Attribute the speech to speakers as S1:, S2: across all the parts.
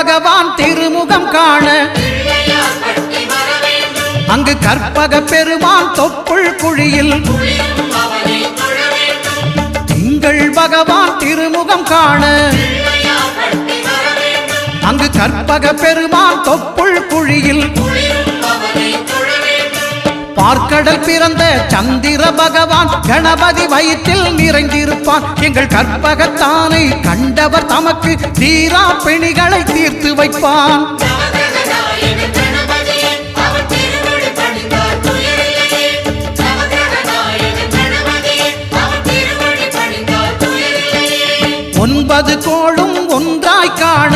S1: பகவான் திருமுகம் காண. அங்கு கற்பக பெருமான் தொப்புள் குழியில். திங்கள் பகவான் திருமுகம் காண. அங்கு கற்பக பெருமான் தொப்புள் குழியில். பார்க்கடல் பிறந்த சந்திர பகவான் கணபதி வயிற்றில் நிறைந்திருப்பான் எங்கள் கற்பகத்தான் கண்டவர் தமக்கு தீரா பிணிகளை தீர்த்து வைப்பான். ஒன்பது கோளும் ஒன்றாய் காண.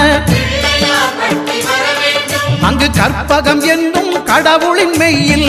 S1: அங்கு கற்பகம் என்னும் கடவுளின் மெய்யில்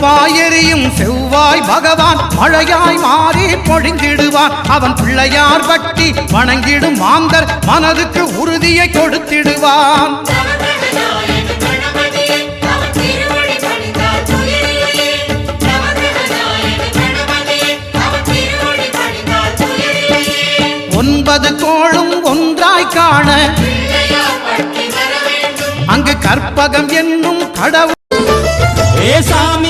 S1: நெருப்பாயெரியும் செவ்வாய் பகவான் மழையாய் மாறி பொழிந்திடுவான். அவன் பிள்ளையார் பட்டி வணங்கிடும் மாந்தர் மனதுக்கு உறுதியை கொடுத்திடுவான். ஒன்பது கோளும் ஒன்றாய் காண அங்கு கற்பகம் என்னும் கடவுள்.
S2: சாமி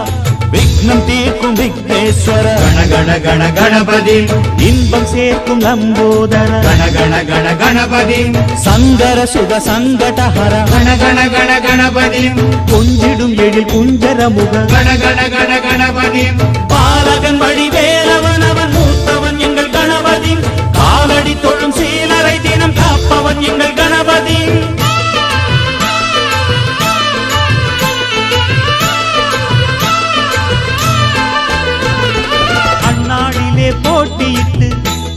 S2: எண்ணம் தீர்க்கும் விக்னேஸ்வர.
S3: கண கண கண கணபதி.
S4: இன்பம் சேர்க்கும் லம்போதர
S3: கண கண கண கணபதி.
S2: சங்கர சுக சங்கடஹர.
S3: கண கண கண கணபதி.
S4: கொஞ்சிடும் எழில் குஞ்சர முக.
S3: கண கண கண கணபதி.
S2: பாலகன் வழிவேலவன் அவன் மூத்தவன் எங்கள் கணபதி. காலடி தொழும் சீலரை தினம் காப்பவன் எங்கள் கணபதி.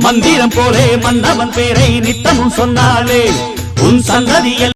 S2: மந்திரம் போலே மன்னவன் பேரை நித்தமும் சொன்னாலே உன் சந்ததியில்